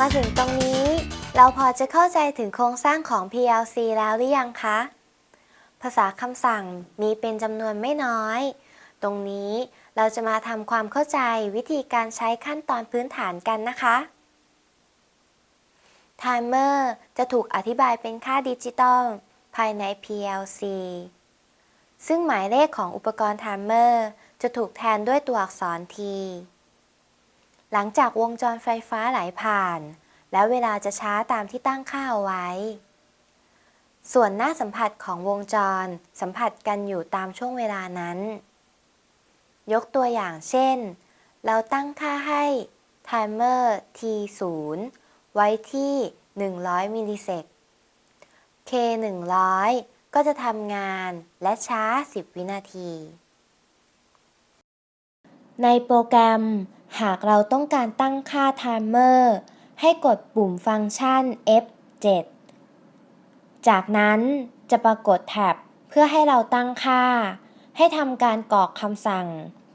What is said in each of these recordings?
มาถึงตรงนี้ เราพอจะเข้าใจถึงโครงสร้างของ PLC แล้วหรือยังคะ ภาษาคำสั่งมีเป็นจำนวนไม่น้อย ตรงนี้เราจะมาทำความเข้าใจวิธีการใช้ขั้นตอนพื้นฐานกันนะคะไทเมอร์จะถูกอธิบายเป็นค่าดิจิตอลภายใน PLC ซึ่งหมายเลขของอุปกรณ์ไทเมอร์จะถูกแทนด้วยตัวอักษร T หลังจากวงจรไฟฟ้าไหลผ่าน แล้วเวลาจะช้าตามที่ตั้งค่าเอาไว้ ส่วนหน้าสัมผัสของวงจรสัมผัสกันอยู่ตามช่วงเวลานั้น ยกตัวอย่างเช่น เราตั้งค่าให้ timer T0 ไว้ที่ 100 มิลลิเซก K 100 ก็จะทำงานและช้า 10 วินาที ในโปรแกรม หากเราต้องการตั้งค่า timer ให้กดปุ่มฟังก์ชัน F7 จากนั้นจะปรากฏแท็บเพื่อให้เราตั้งค่า ให้ทำการกรอกคำสั่ง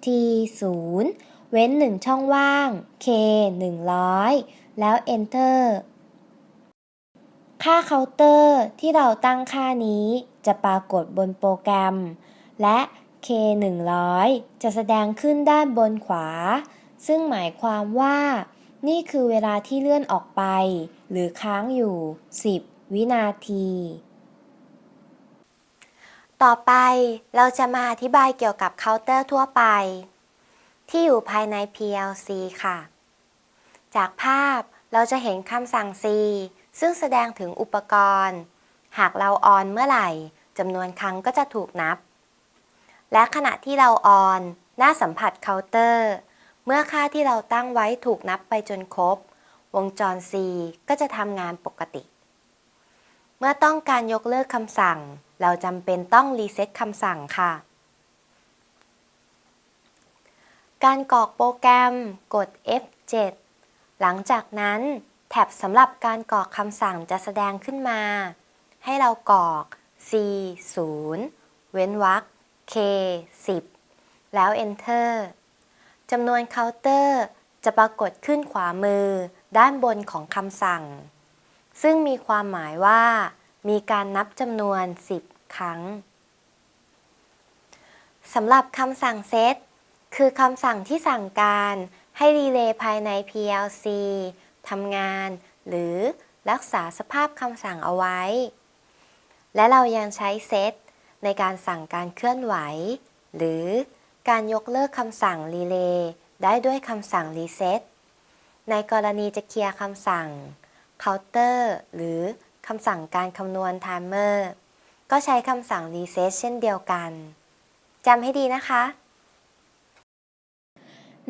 T0 เว้นหนึ่งช่องว่าง K 100 แล้ว Enter ค่าเคาน์เตอร์ที่เราตั้งค่านี้จะปรากฏบนโปรแกรม และ K 100จะแสดงขึ้นด้านบนขวา ซึ่งหมายความว่า นี่คือเวลาที่เลื่อนออกไป หรือค้างอยู่ 10 วินาที ต่อไปเราจะมาอธิบายเกี่ยวกับเคาน์เตอร์ทั่วไป ที่อยู่ภายใน PLC ค่ะ จากภาพเราจะเห็นคำสั่ง C ซึ่งแสดงถึงอุปกรณ์ หากเราออนเมื่อไหร่จำนวนครั้งก็จะถูกนับ และขณะที่เราออน หน้าสัมผัสเคาน์เตอร์ เมื่อค่าที่เราตั้งไว้ถูกนับไปจนครบ วงจร C ก็จะทำงานปกติ เมื่อต้องการยกเลิกคำสั่ง เราจำเป็นต้องรีเซ็ตคำสั่งค่ะ การกรอกโปรแกรมกด F7 หลังจากนั้นแท็บสำหรับการกรอกคำสั่งจะแสดงขึ้นมา ให้เรากรอก C0 เว้นวรรค K10 แล้ว Enter จำนวนเคาน์เตอร์ จะปรากฏขึ้นขวามือ ด้านบนของคำสั่ง ซึ่งมีความหมายว่า มีการนับจำนวน 10 ครั้งสำหรับคำสั่งเซตคือคำสั่งที่สั่งการให้รีเลย์ภายใน PLC ทำงาน หรือรักษาสภาพคำสั่งเอาไว้ และเรายังใช้เซตในการสั่งการเคลื่อนไหว หรือ การยกเลิกคำสั่งรีเลย์ได้ด้วยคำสั่งรีเซ็ตในกรณีจะเคลียร์คำสั่ง counter หรือคำสั่งการคำนวณ timer ก็ใช้คำสั่ง reset เช่นเดียวกันจำให้ดีนะคะ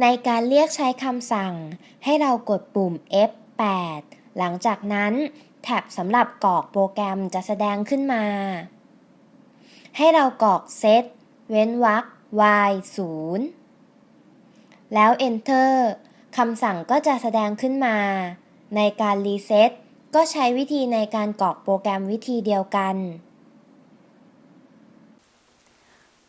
ในการเรียกใช้คำสั่ง ให้เรากดปุ่ม F8 หลังจากนั้นแท็บสำหรับกรอกโปรแกรมจะแสดงขึ้นมา ให้เรากรอก set เว้นวรรค y 0แล้ว enter คำสั่งก็จะแสดงขึ้นมา ในการ reset ก็ใช้วิธีในการกรอกโปรแกรมวิธีเดียวกัน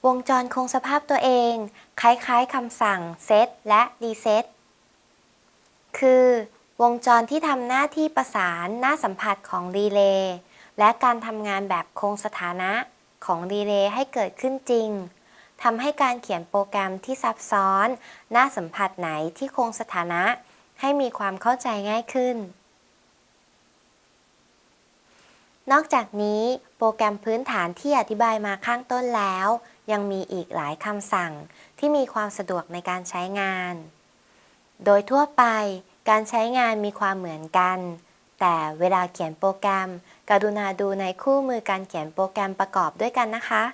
วงจรคงสภาพตัวเอง คล้ายๆคำสั่ง set และ reset คือ วงจรที่ทำหน้าที่ประสานหน้าสัมผัสของรีเลย์และการทำงานแบบคงสถานะของรีเลย์ให้เกิดขึ้นจริง ทำให้การเขียนโปรแกรมที่ซับซ้อน หน้าสัมผัสไหนที่คงสถานะ ให้มีความเข้าใจง่ายขึ้น นอกจากนี้โปรแกรมพื้นฐานที่อธิบายมาข้างต้นแล้ว ยังมีอีกหลายคำสั่งที่มีความสะดวกในการใช้งาน โดยทั่วไปการใช้งานมีความเหมือนกัน แต่เวลาเขียนโปรแกรม กรุณาดูในคู่มือการเขียนโปรแกรมประกอบด้วยกันนะคะ